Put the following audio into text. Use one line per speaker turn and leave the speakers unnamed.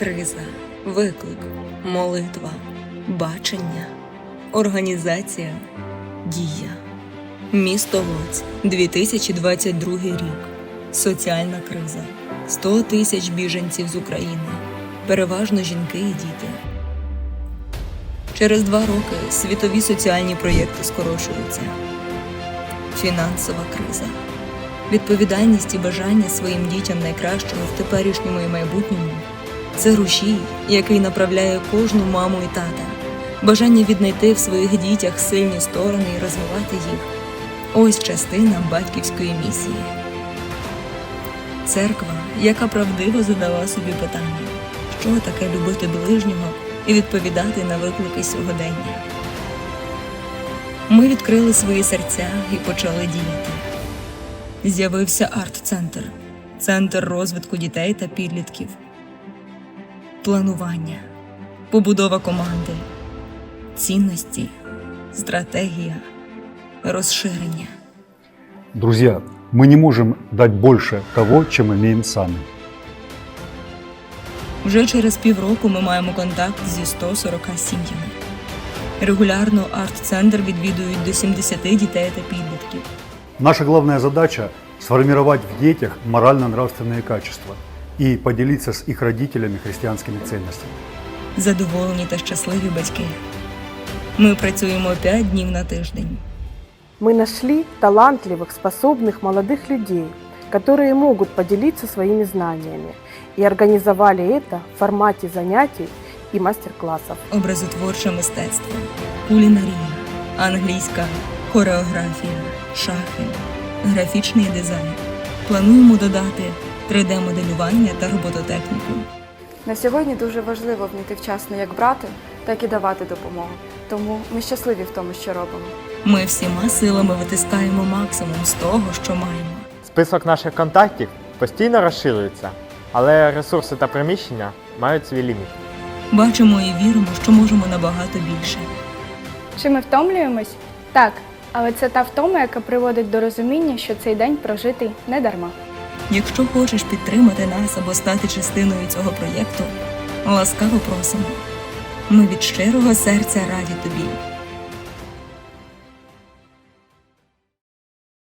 криза, виклик, молитва, бачення, організація, дія. Місто Лоць, 2022 рік. Соціальна криза. 100 тисяч біженців з України. Переважно жінки і діти. Через два роки світові соціальні проєкти скорочуються. Фінансова криза. Відповідальність і бажання своїм дітям найкращого в теперішньому і майбутньому це рушій, який направляє кожну маму і тата, бажання віднайти в своїх дітях сильні сторони і розвивати їх. Ось частина батьківської місії. Церква, яка правдиво задала собі питання, що таке любити ближнього і відповідати на виклики сьогодення. Ми відкрили свої серця і почали діяти. З'явився арт-центр, центр розвитку дітей та підлітків, планування, побудова команди, цінності, стратегія, розширення.
Друзья, мы не можем дать больше того, чем имеем сами.
Вже через півроку ми маємо контакт зі 140 сім'ями. Регулярно арт-центр відвідують до 70 дітей та підлітків.
Наша главная задача – сформировать в детях морально-нравственные качества и поделиться с их родителями христианскими ценностями.
Задоволені та щасливі батьки. Ми працюємо 5 днів на тиждень.
Мы нашли талантливых, способных молодых людей, которые могут поделиться своими знаниями, и организовали это в формате занятий и мастер-классов.
образотворче мистецтво, кулінарія, англійська, хореографія, шахи, графічний дизайн. Плануємо додати 3D-моделювання та робототехніку.
На сьогодні дуже важливо вміти вчасно як брати, так і давати допомогу. Тому ми щасливі в тому, що робимо.
Ми всіма силами витискаємо максимум з того, що маємо.
Список наших контактів постійно розширюється, але ресурси та приміщення мають свій ліміт.
Бачимо і віримо, що можемо набагато більше.
Чи ми втомлюємось? Так, але це та втома, яка приводить до розуміння, що цей день прожитий не дарма.
Якщо хочеш підтримати нас або стати частиною цього проєкту, ласкаво просимо. Ми від щирого серця раді тобі.